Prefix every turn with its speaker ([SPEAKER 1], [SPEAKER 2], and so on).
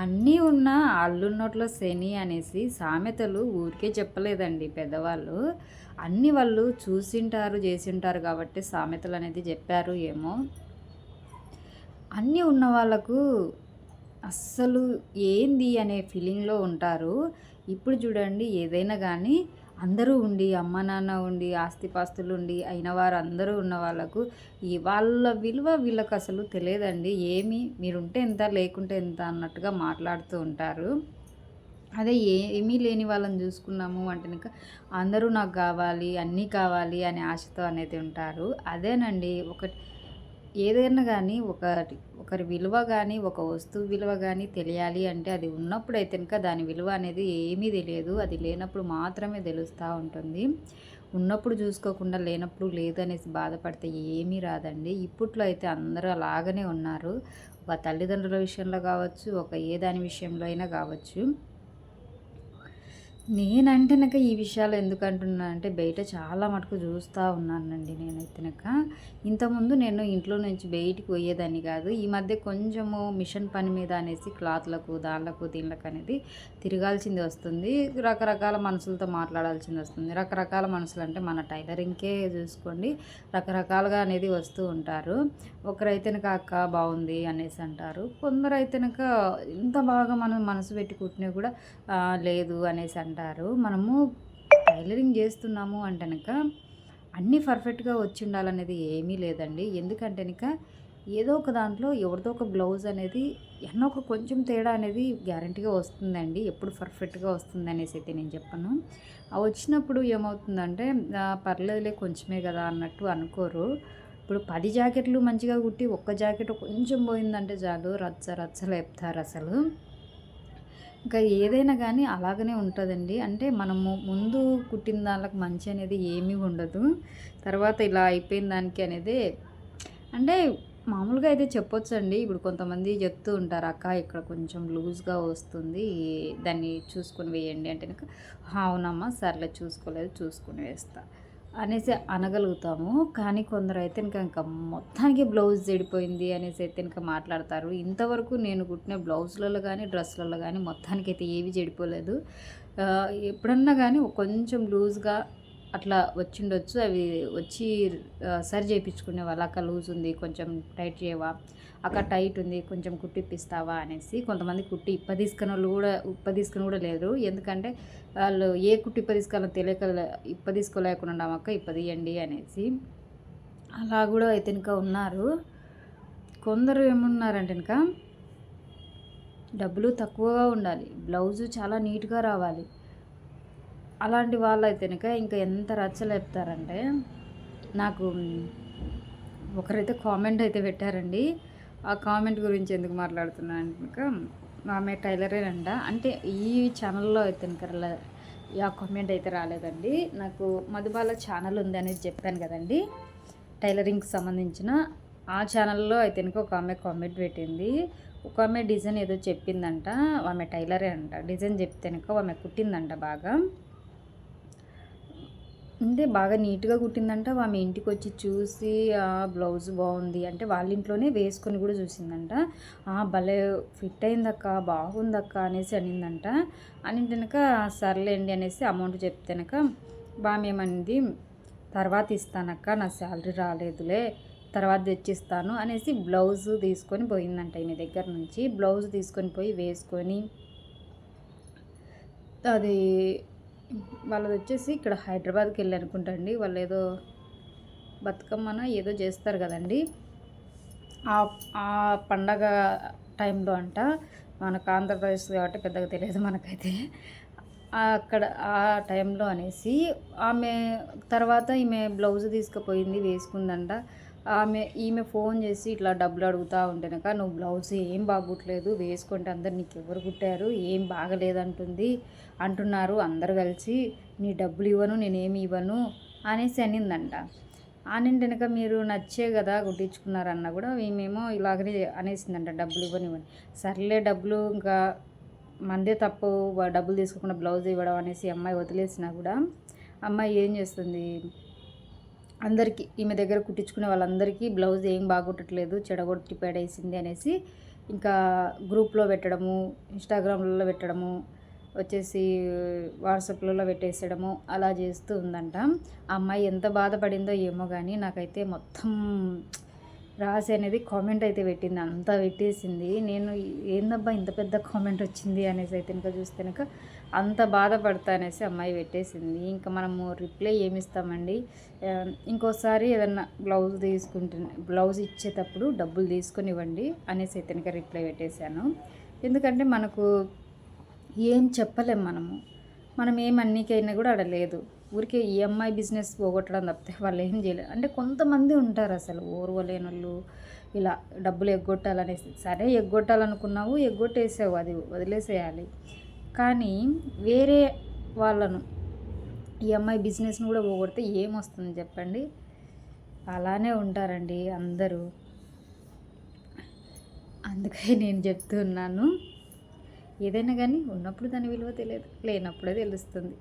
[SPEAKER 1] అన్నీ ఉన్న అల్లున్నోట్లో శని అనేసి సామెతలు ఊరికే చెప్పలేదండి పెద్దవాళ్ళు. అన్నీ వాళ్ళు చూసింటారు చేసింటారు కాబట్టి సామెతలు అనేది చెప్పారు ఏమో. అన్నీ ఉన్న వాళ్ళకు అస్సలు ఏంది అనే ఫీలింగ్లో ఉంటారు. ఇప్పుడు చూడండి ఏదైనా కానీ అందరూ ఉండి అమ్మ నాన్న ఉండి ఆస్తిపాస్తులు ఉండి అయిన వారు అందరూ ఉన్న వాళ్ళకు ఈ వాళ్ళ విలువ వీళ్ళకి అసలు తెలియదండి. ఏమి మీరుంటే ఎంత లేకుంటే ఎంత అన్నట్టుగా మాట్లాడుతూ ఉంటారు. అదే ఏమీ లేని వాళ్ళని చూసుకున్నాము అంటే ఇంకా అందరూ నాకు కావాలి అన్నీ కావాలి అనే ఆశతో అనేది ఉంటారు. అదేనండి ఒకటి ఏదైనా కానీ ఒకటి ఒకరి విలువ కానీ ఒక వస్తువు విలువ కానీ తెలియాలి అంటే అది ఉన్నప్పుడు అయితే కనుక దాని విలువ అనేది ఏమీ తెలియదు. అది లేనప్పుడు మాత్రమే తెలుస్తూ ఉంటుంది. ఉన్నప్పుడు చూసుకోకుండా లేనప్పుడు లేదనేసి బాధపడితే ఏమీ రాదండి. ఇప్పట్లో అయితే అందరూ అలాగనే ఉన్నారు. ఒక తల్లిదండ్రుల విషయంలో కావచ్చు ఒక ఏ దాని విషయంలో అయినా కావచ్చు. నేనంటే నాక ఈ విషయాలు ఎందుకు అంటున్నా అంటే బయట చాలా మటుకు చూస్తూ ఉన్నానండి నేనైతే నాక. ఇంతకుముందు నేను ఇంట్లో నుంచి బయటికి పోయేదాన్ని కాదు ఈ మధ్య కొంచెము మిషన్ పని మీద అనేసి క్లాత్లకు దానిలకు దీనిలకు అనేది తిరగాల్సింది వస్తుంది. రకరకాల మనుషులతో మాట్లాడాల్సింది వస్తుంది. రకరకాల మనుషులు అంటే మన టైలరింగ్కే చూసుకోండి రకరకాలుగా అనేది వస్తూ ఉంటారు. ఒకరైతేనక అక్క బాగుంది అనేసి అంటారు. కొందరు అయితేనక ఇంత బాగా మనం మనసు పెట్టి కుట్టినా కూడా లేదు అనేసి అంటారు అంటారు మనము టైలరింగ్ చేస్తున్నాము అంటే అన్నీ పర్ఫెక్ట్గా వచ్చి ఉండాలనేది ఏమీ లేదండి. ఎందుకంటే ఏదో ఒక దాంట్లో ఎవరిదో ఒక బ్లౌజ్ అనేది ఎన్నో ఒక కొంచెం తేడా అనేది గ్యారంటీగా వస్తుందండి. ఎప్పుడు పర్ఫెక్ట్గా వస్తుంది అనేసి అయితే నేను చెప్పను. ఆ వచ్చినప్పుడు ఏమవుతుందంటే పర్లేదులే కొంచెమే కదా అన్నట్టు అనుకోరు. ఇప్పుడు పది జాకెట్లు మంచిగా కుట్టి ఒక్క జాకెట్ కొంచెం పోయిందంటే చాలు రచ్చ రచ్చ లేపుతారు అసలు. ఇంకా ఏదైనా కానీ అలాగనే ఉంటుందండి. అంటే మనము ముందు కుట్టిన దానికి మంచి అనేది ఏమీ ఉండదు. తర్వాత ఇలా అయిపోయిన దానికి అనేది అంటే మామూలుగా అయితే చెప్పొచ్చు అండి ఇప్పుడు కొంతమంది చెప్తూ ఉంటారు అక్క ఇక్కడ కొంచెం లూజ్గా వస్తుంది. దాన్ని చూసుకొని వేయండి. అంటే అవునమ్మా సర్లే చూసుకోలేదు చూసుకొని వేస్తా. అనేసి అనగలుగుతాము. కానీ కొందరు అయితే ఇంకా ఇంకా మొత్తానికి బ్లౌజ్ చెడిపోయింది అనేసి అయితే ఇంకా మాట్లాడతారు. ఇంతవరకు నేను కుట్టిన బ్లౌజ్లలో కానీ డ్రెస్లలో కానీ మొత్తానికి అయితే ఏవి చెడిపోలేదు. ఎప్పుడన్నా కానీ కొంచెం లూజ్గా అట్లా వచ్చిండొచ్చు. అవి వచ్చి సరి చేయించుకునే వాళ్ళు అక్క లూజ్ ఉంది కొంచెం టైట్ చేయవా? అక్క టైట్ ఉంది కొంచెం కుట్టి ఇప్పిస్తావా? అనేసి కొంతమంది కుట్టి ఇప్ప తీసుకున్న వాళ్ళు కూడా ఇప్ప తీసుకుని కూడా లేరు. ఎందుకంటే వాళ్ళు ఏ కుట్టి ఇప్ప తీసుకోవాలో తెలియక ఇప్ప తీసుకోలేకుండా అక్క ఇప్ప తీయండి అనేసి అలా కూడా అయితే ఇంకా ఉన్నారు. కొందరు ఏమున్నారంటే ఇంకా డబ్బులు తక్కువగా ఉండాలి. బ్లౌజు చాలా నీట్గా రావాలి. అలాంటి వాళ్ళు అయితే కనుక ఇంకా ఎంత రచ్చలేపుతారంటే నాకు ఒకరైతే కామెంట్ అయితే పెట్టారండి. ఆ కామెంట్ గురించి ఎందుకు మాట్లాడుతున్నాను కనుక ఆమె టైలరేనంట. అంటే ఈ ఛానల్లో అయితే కనుక ఆ కామెంట్ అయితే రాలేదండి. నాకు మధుబాల ఛానల్ ఉంది అనేది చెప్పాను కదండి. టైలరింగ్కి సంబంధించిన ఆ ఛానల్లో అయితే కనుక ఒక ఆమె కామెంట్ పెట్టింది. ఒక ఆమె డిజైన్ ఏదో చెప్పిందంట. ఆమె టైలరే అంట. డిజైన్ చెప్తే కనుక ఆమె కుట్టిందంట బాగా. అంటే బాగా నీట్గా కుట్టిందంట. ఆమె ఇంటికి వచ్చి చూసి ఆ బ్లౌజ్ బాగుంది అంటే వాళ్ళ ఇంట్లోనే వేసుకొని కూడా చూసిందంట. ఆ భలే ఫిట్ అయిందక్క బాగుందక్క అనేసి అనిందంట. అని కనుక సర్లేండి అనేసి అమౌంట్ చెప్తేనక బామేమనింది తర్వాత ఇస్తానక్క నా శాలరీ రాలేదులే తర్వాత తెచ్చిస్తాను అనేసి బ్లౌజ్ తీసుకొని పోయిందంట ఈమె దగ్గర నుంచి. బ్లౌజ్ తీసుకొని పోయి వేసుకొని అది వాళ్ళది వచ్చేసి ఇక్కడ హైదరాబాద్కి వెళ్ళి అనుకుంటండి వాళ్ళు ఏదో బతుకమ్మన ఏదో చేస్తారు కదండి. ఆ ఆ పండగ టైంలో అంట మనకు ఆంధ్రప్రదేశ్ కాబట్టి పెద్దగా తెలియదు మనకైతే. అక్కడ ఆ టైంలో అనేసి ఆమె తర్వాత ఈమె బ్లౌజ్ తీసుకుపోయింది వేసుకుందంట. ఆమె ఈమె ఫోన్ చేసి ఇట్లా డబ్బులు అడుగుతూ ఉంటేనక నువ్వు బ్లౌజ్ ఏం బాగుట్లేదు వేసుకుంటే అందరు నీకు ఎవరు కుట్టారు ఏం బాగలేదంటుంది అంటున్నారు అందరు కలిసి నీ డబ్బులు ఇవ్వను నేనేమి ఇవ్వను అనేసి అనిందంట. ఆనింటెనక మీరు నచ్చే కదా కుట్టించుకున్నారన్న కూడా మేమేమో ఇలాగనే అనేసిందంట డబ్బులు ఇవ్వనివ్వని సర్లే డబ్బులు ఇంకా మందే తప్పు డబ్బులు తీసుకోకుండా బ్లౌజ్ ఇవ్వడం అనేసి అమ్మాయి వదిలేసినా కూడా అమ్మాయి ఏం చేస్తుంది అందరికీ ఈమె దగ్గర కుట్టించుకునే వాళ్ళందరికీ బ్లౌజ్ ఏం బాగుట్టట్లేదు చెడగొట్టి పడేసింది అనేసి ఇంకా గ్రూప్లో పెట్టడము ఇన్స్టాగ్రామ్లలో పెట్టడము వచ్చేసి వాట్సాప్లలో పెట్టేసడము అలా చేస్తూ ఉందంట. ఆ అమ్మాయి ఎంత బాధపడిందో ఏమో కానీ నాకైతే మొత్తం రాసి అనేది కామెంట్ అయితే పెట్టింది అంతా పెట్టేసింది. నేను ఏందబ్బా ఇంత పెద్ద కామెంట్ వచ్చింది అనేసి అయితే ఇంకా చూస్తే కనుక అంత బాధపడతా అనేసి అమ్మాయి పెట్టేసింది. ఇంకా మనము రిప్లై ఏమిస్తామండి? ఇంకోసారి ఏదన్నా బ్లౌజ్ తీసుకుంటే బ్లౌజ్ ఇచ్చేటప్పుడు డబ్బులు తీసుకొని ఇవ్వండి అనేసి ఇతనికి రిప్లై పెట్టేశాను. ఎందుకంటే మనకు ఏం చెప్పలేం మనము. మనం ఏం అన్నికైనా కూడా అడలేదు ఊరికే ఈఎంఐ బిజినెస్ పోగొట్టడం తప్పితే వాళ్ళు ఏం చేయలేరు. అంటే కొంతమంది ఉంటారు అసలు ఓర్వలేని వాళ్ళు ఇలా డబ్బులు ఎగ్గొట్టాలనేసి. సరే ఎగ్గొట్టాలనుకున్నావు ఎగ్గొట్టేసావు అది వదిలేసేయాలి. కానీ వేరే వాళ్ళను ఈఎంఐ బిజినెస్ని కూడా పోగొడితే ఏమొస్తుంది చెప్పండి? అలానే ఉంటారండి అందరూ. అందుకే నేను చెప్తున్నాను ఏదైనా కానీ ఉన్నప్పుడు దాని విలువ తెలియదు లేనప్పుడే తెలుస్తుంది.